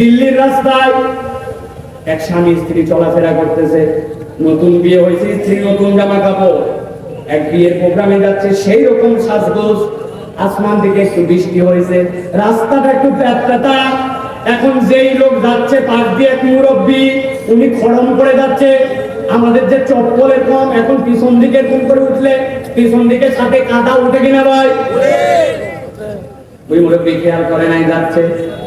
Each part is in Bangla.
দিল্লির রাস্তায় এক স্বামী স্ত্রী চলাফেরা করতেছে। নতুন বিয়ে হয়েছে স্ত্রী নতুন জামা কাপড়। এক বিয়ের প্রোগ্রামে যাচ্ছে সেই রকম সাজগোজ। আসমান থেকে একটু বৃষ্টি হয়েছে। রাস্তাটা একটু প্যাতপ্যাতা। এখন যেই লোক যাচ্ছে পাশ দিয়ে এক মুরব্বী উনি খড়ম করে যাচ্ছে। আমাদের যে চপ্পলের কম এখন পিছন দিকে এরকম করে উঠলে পিছন দিকে সাথে কাদা উঠে কিনা ভাই। ওই মুরব্বী খেয়াল করে নাই যাচ্ছে।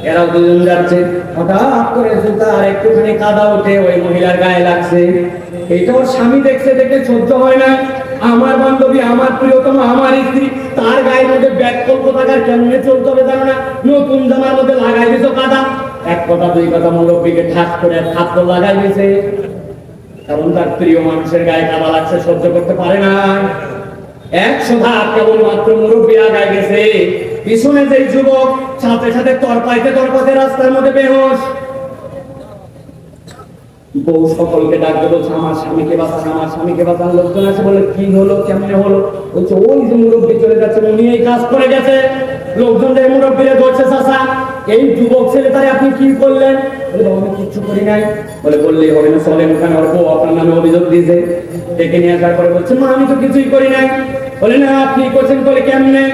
এরাও দুজন যাচ্ছে। হঠাৎ করে জুতা আর একটুখানি কাদা ওঠে ওই মহিলার গায়ে লাগছে। এটা ওর স্বামী দেখছে, দেখে সহ্য হয় না। আমার বান্ধবী, আমার প্রিয়তম, আমার স্ত্রী, তার গায়ের মধ্যে ব্যাগ কল্প থাকার কেমনে চলতে হবে জানো না? নতুন জামার মধ্যে লাগাই দিছো কাদা। এক কথা, দুই কথা, মুরব্বীকে ঠাস করে থাপ্পড় লাগাই দিয়েছে কারণ তার প্রিয় মানুষের গায়ে কাদা লাগছে, সহ্য করতে পারে না। একশো ধাপ কেবলমাত্র মুরব্বী আগায় গেছে। পিছনে যে যুবক সাথে সাথে তরপাইতে তরপাইতে রাস্তার মধ্যে বেহোশ। বউ সকলকে ডাকতে বলছে আমার স্বামীকে বাঁচান আমার স্বামীকে বাঁচান লোকজন আছে বলে কি হলো, কেমনে হলো? বলছে, ওই যে মুরব্বী চলে যাচ্ছে, উনি এই কাজ করে গেছে। লোকজন যে মুরব্বীরা ধরছে চাষা এই যুবক ছেলেটারে আপনি কি করলেন? বলে, আমি কিচ্ছু করি নাই। বলে, বললেই হবে না, চলেন ওখানে, ওর বউ আপনার নামে অভিযোগ দিয়েছে, ডেকে নিয়ে আসার পরে বলছে, মা, আমি তো কিছুই করি নাই। বলে, না, আপনি করছেন বলে কেমনে?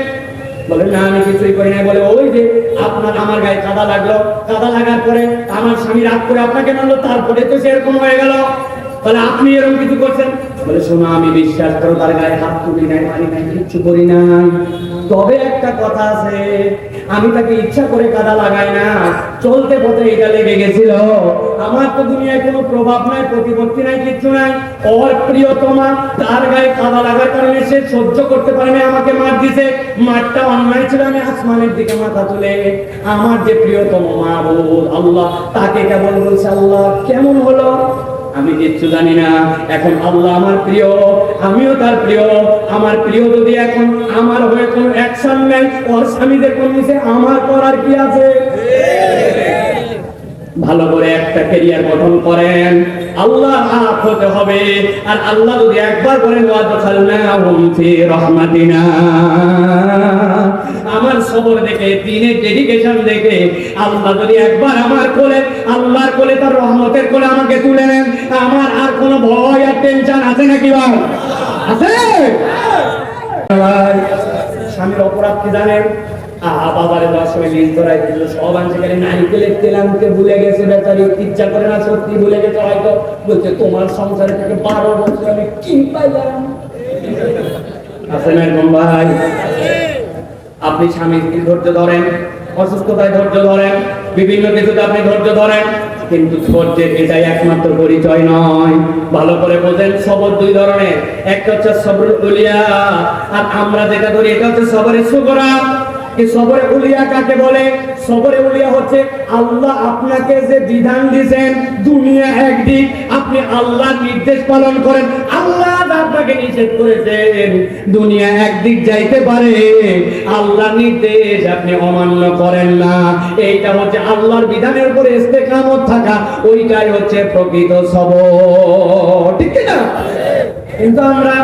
বলে, না, আমি কিছুই করি নাই। বলে, ওই যে আপনার আমার গায়ে কাদা লাগল। কাদা লাগার পরে আমার স্বামী রাগ করে আপনাকে মারলো, তারপরে তো সেরকম হয়ে গেল। তাহলে আপনি এরকম কিছু করছেন? বলে, শোনো, আমি বিশ্বাস করো, তার গায়ে হাত তুলি নাই, মারি নাই, কিচ্ছু করি নাই। তবে একটা কথা আছে, আমি তাকে ইচ্ছা করে কাদা লাগাই না। চলতে পথে এটা লেগে গেছিল। আমার তো দুনিয়ায় কোনো প্রভাব নাই, প্রতিপত্তি নাই, কিচ্ছু নাই। ওর প্রিয়তমা তার গায়ে কাদা লাগার কারণে সে সহ্য করতে পারে না আমাকে মার দিছে। মারটা অন্যায় ছিল, আমি আসমানের দিকে মাথা তুলে। আমার যে প্রিয়তম মা বল আল্লাহ তাকে কেমন বলছে, আল্লাহ কেমন হলো? আমি কিচ্ছু জানি না। এখন আল্লাহ আমার প্রিয়, আমিও তার প্রিয়। আমার প্রিয় যদি এখন আমার হয়ে কোনো অ্যাকশন নেই ওর স্বামীদের কোন আমার করার কি আছে? ভালো করে একটা ক্যারিয়ার গঠন করেন। আল্লাহ হাত হতে হবে। আর আল্লাহ যদি একবার বলেন রাহমাতিনা। আমার সবর দেখে দিনের ডেডিকেশন দেখে আল্লাহ যদি একবার আমার কোলে আল্লাহর কোলে তার রহমতের কোলে আমাকে তুলে নেন আমার আর কোনো ভয় আর টেনশন আছে নাকি ভাই? আছে? ভাই, স্বামীর অপরাধ কি জানেন? দিল। সব আনছে নারিকেলের তেল আনতে ভুলে গেছে বেচারি, ইচ্ছা করে না সত্যি ভুলে গেছে হয়তো। বলছে, তোমার থেকে বারো বছর আমি আছে না ভাই। আপনি স্বামী স্ত্রী ধৈর্য ধরেন, অসুস্থতায় ধৈর্য ধরেন, বিভিন্ন কিছুতে আপনি ধৈর্য ধরেন, কিন্তু ধৈর্যের এটাই একমাত্র পরিচয় নয়। ভালো করে বোঝেন, সবর দুই ধরনের। একটা হচ্ছে সবর উলিয়া আর আমরা যেটা ধরি, এটা হচ্ছে সবরের সুগরা এই সবরে উলিয়া কাকে বলে? সবরে উলিয়া হচ্ছে আল্লাহ আপনাকে যে বিধান দিয়েছেন দুনিয়া একদিক আপনি আল্লাহর নির্দেশ পালন করেন। আল্লাহ আপনাকে নিষেধ করেছেন, দুনিয়া একদিক যাইতে পারে। আল্লাহ নির্দেশ আপনি অমান্য করেন না। এইটা হচ্ছে আল্লাহর বিধানের উপরে ইস্তেকামত থাকা, ওইটাই হচ্ছে প্রকৃত সবর। ঠিক কি না কিন্তু আমরা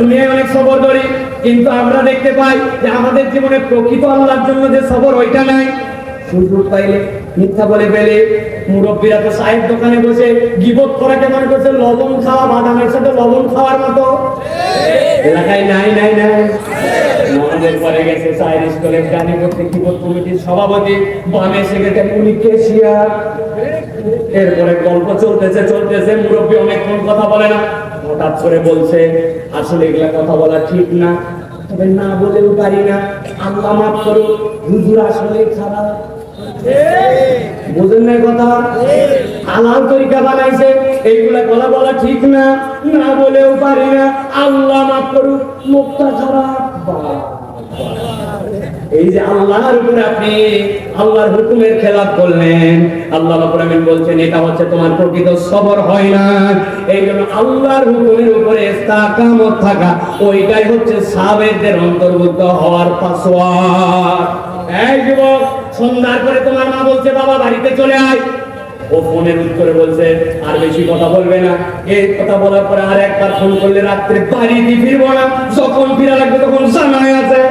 দুনিয়ায় অনেক সবর ধরি। কিন্তু আমরা দেখতে পাই যে আমাদের জীবনে প্রকৃত আল্লাহর জন্য যে সবর, ওইটা নাই। সুযোগ পাইলে মিথ্যা বলে পেলে মুরব্বীরা তো সাহেব দোকানে বসে গিবত করা কেমন করছে, লবণ খাওয়া, বাদামের সাথে লবণ খাওয়ার মতো। এলাকায় নাই নাই নাই। এরপরে গল্প চলতেছে চলতেছে, মুরব্বী অনেকক্ষণ কথা বলে না। হঠাৎ করে বলছে, আসলে এগুলা কথা বলা ঠিক না। তবে না বলেও পারি না। আল্লাহ মাফ করো হুজুর আসলে খারাপ বুঝেন না কথা? আলাল তরিকা বানাইছে, এইগুলা কথা বলা ঠিক না না বলেও পারি না। আল্লাহ মাফ করুক, মুক্তা খারাপ। এই যে আল্লাহর উপরে আপনি আল্লাহর হুকুমের খেলাপ করলেন, আল্লাহ বলছেন, এটা হচ্ছে তোমার প্রকৃত সবর হয় না। এই জন্য আল্লাহর হুকুমের উপরে থাকা, ওইটাই হচ্ছে সাবেরদের অন্তর্ভুক্ত হওয়ার পাসওয়ার্ড। এই যুবক, সন্ধ্যার তোমার মা বলছে, বাবা, বাড়িতে চলে আয়। ও ফোনের উত্তরে বলছে, আর বেশি কথা বলবে না। এই কথা বলার পরে আর একবার ফোন করলে রাত্রে বাড়িতে ফিরবো না, যখন ফিরা লাগবে তখন জানাই আছে।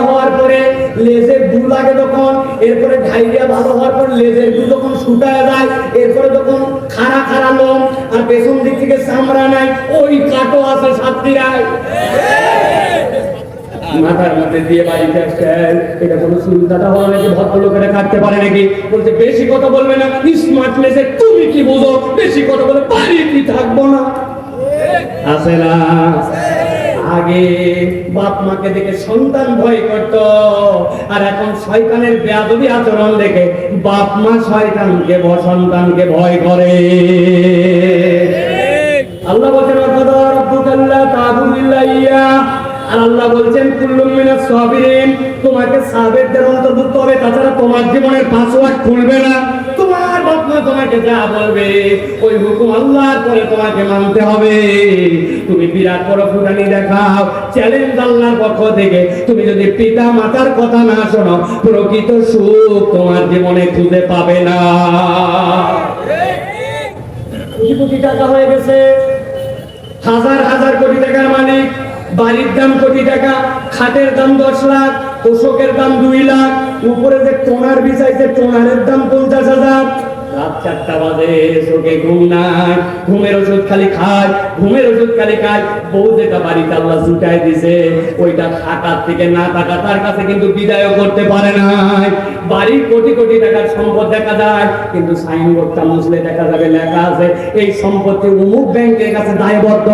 হওয়ার পরে লেজের দু লাগে তখন এরপরে ডায়রিয়া ভালো হওয়ার পর লেজের দু যখন শুকায় যায় এরপরে যখন খাড়া খাড়া লোম আর পেছন দিক থেকে চামড়া নাই ওই কাটো আছে সাতটিরায় মাথার মধ্যে দিয়ে এটা কোনো নাকি কাটতে পারে নাকি? বলছে, বেশি কথা বলবে না। স্মার্ট লেসে তুমি কি বোঝো? বেশি কথা বলে বাড়ি কি থাকব না? না। আগে বাপ মাকে দেখে সন্তান ভয় করত। আর এখন শয়তানের বেয়াদবি আচরণ দেখে বাপ মা শয়তানকে সন্তানকে ভয় করে। আল্লাহ বলছেন রব্বানা রাব্বুকাল্লা তা'বুদুল্লাহ ইয়া আর আল্লাহ বলছেন কুল্লুম মিনাস সাবিরিন। তোমাকে সাবেরদের অন্তর্ভুক্ত হবে তাছাড়া তোমার জীবনের পাসওয়ার্ড খুলবে না। তোমার তোমাকে যা বলবে ওই হুকুম আল্লাহর পরে তোমাকে মানতে হবে। তুমি বিরাট বড় ফুটানি দেখাও চ্যালেঞ্জ আল্লাহর পক্ষ থেকে। তুমি যদি পিতা মাতার কথা না শোনো প্রকৃত সুখ তোমার জীবনে খুঁজে পাবে না। কোটি টাকা হয়ে গেছে। হাজার হাজার কোটি টাকার মালিক বাড়ির দাম কোটি টাকা, খাটের দাম দশ লাখ, পোশকের দাম দুই লাখ, উপরে যে টোনার বিছাইছে, টোনারের দাম পঞ্চাশ হাজার রাত চারটা বাজে, চোখে ঘুম নাই, ঘুমের ওষুধ খালি খায়, ঘুমের ওষুধ খালি খায়। বউ যেটা বাড়িতে আল্লাহ জুটাই দিছে, ওইটা থাকার থেকে না থাকা তার কাছে কিন্তু বিদায় করতে পারে নাই। বাড়ির কোটি কোটি টাকার সম্পদ দেখা যায়, কিন্তু সাইনবোর্ডটা মুছলে দেখা যাবে লেখা আছে, এই সম্পত্তি অমুক ব্যাংকের কাছে দায়বদ্ধ।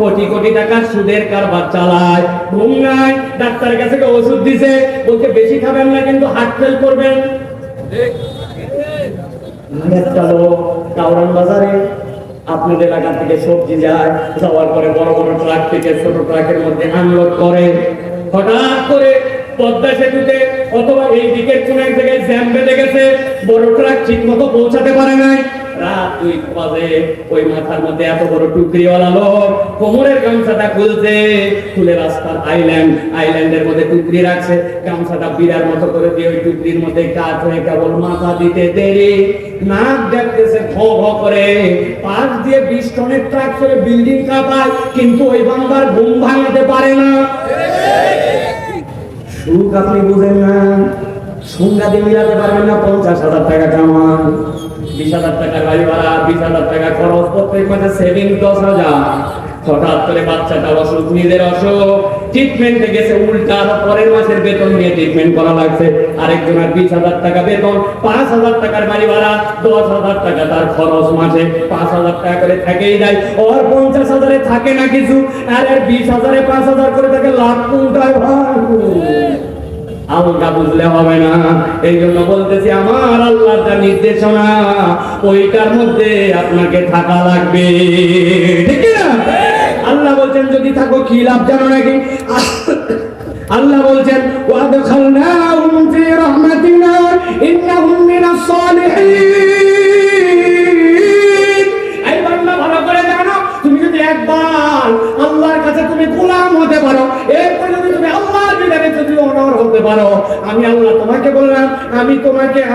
কোটি কোটি টাকার সুদের কারবার চালায়, ঘুম নাই, ডাক্তারের কাছে ওষুধ দিছে, বলছে, বেশি খাবেন না, কিন্তু হার্ট ফেল করবেন আর কাউরান বাজারে, আপনাদের এলাকা থেকে সবজি যায়, যাওয়ার পরে বড় বড় ট্রাক থেকে ছোট ট্রাকের মধ্যে আনলোড করে। হঠাৎ করে পদ্মা সেতুতে অথবা এই দিকের কোন এক জ্যাম বেঁধে গেছে, বড় ট্রাক ঠিক মতো পৌঁছাতে পারে নাই। রাত দুই বাজে। ওই মাথার মধ্যে এত বড় টুকরিওয়ালা লোক কোমরের গামছাটা খুলছে। খুলে রাস্তার আইল্যান্ড আইল্যান্ডের মধ্যে টুকরি রাখছে। গামছাটা বিড়ার মতো করে দিয়ে ওই টুকরির মধ্যে কাজ হয়ে কেবল মাথা দিতে দেরি। নাক দেখতেছে করে। দিয়ে বিশ টনের ট্রাক করে বিল্ডিং কাঁপায়, কিন্তু ওই বাংলার ঘুম ভাঙাতে পারে না। সুখ আপনি বুঝেন না। মিলাতে পারবেন না, পঞ্চাশ হাজার টাকা কামান। বিশ হাজার টাকা গাড়ি ভাড়া বিশ হাজার টাকা খরচ প্রত্যেক মাসে দশ হাজার। হঠাৎ করে বাচ্চাটা অসুখ, নিজের অসুখ। গেছে, উল্টা পরের মাসের বেতন নিয়ে ট্রিটমেন্ট করা লাগছে। আরেকজনের বিশ হাজার টাকা বেতন, পাঁচ হাজার টাকার বাড়ি ভাড়া, দশ হাজার টাকা তার খরচ মাসে। পাঁচ হাজার টাকা করে থেকেই যায় ওর পঞ্চাশ হাজারে থাকে না কিছু, আর বিশ হাজারে পাঁচ হাজার করে থাকে লাখ ভাই। আলগা বুঝলে হবে না। এই জন্য বলতেছি, আমার আল্লাহর যা নির্দেশনা, ওইটার মধ্যে আপনাকে থাকা লাগবে। ঠিক না আল্লাহ বলছেন, যদি থাকো, কি লাভ জানো নাকি? আল্লাহ বলছেন, ওয়াদখালনাহুম ফি রাহমাতিনা ইন্নাহুম মিনাস সালিহিন।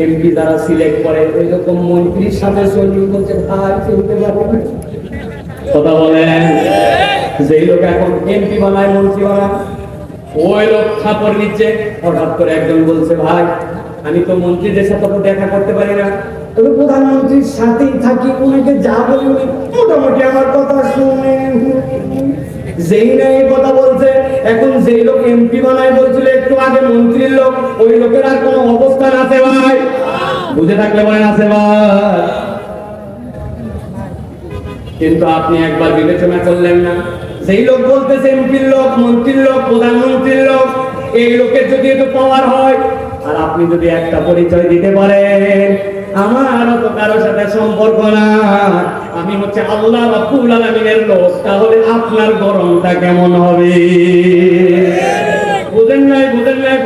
এমপি যারা সিলেক্ট করে এরকম মন্ত্রীর সাথে চলবি বলছে, ভাই চলতে পারব কথা বলেন। যেই লোক এখন এমপি বানায় মন্ত্রী বানায় ওই লোক থাপড় নিচ্ছে, হঠাৎ করে একজন বলছে, ভাই, আমি তো মন্ত্রীদের সাথে তো দেখা করতে পারি না। তবে প্রধানমন্ত্রীর সাথেই থাকি ওনাকে যা বলি উনি মোটামুটি আমার কথা শুনে যেই না এই কথা বলছে এখন যেই লোক এমপি বানায় বলছিল, একটু আগে মন্ত্রীর লোক, ওই লোকের আর কোনো অবস্থান আছে ভাই? বুঝে থাকলে বলেন আছে ভাই। কিন্তু আপনি একবার বিবেচনা করলেন না। সেই লোক বলতেছে এমপির লোক, মন্ত্রীর লোক, প্রধানমন্ত্রীর লোক, এই লোকের যদি একটু পাওয়ার হয়, আর আপনি যদি একটা পরিচয় দিতে পারেন আমারও তো কারোর সাথে সম্পর্ক না আমি হচ্ছে আল্লাহ রাব্বুল আলামিনের লোক তাহলে আপনার গরমটা কেমন হবে? বুঝেন নাই বুঝেন নাই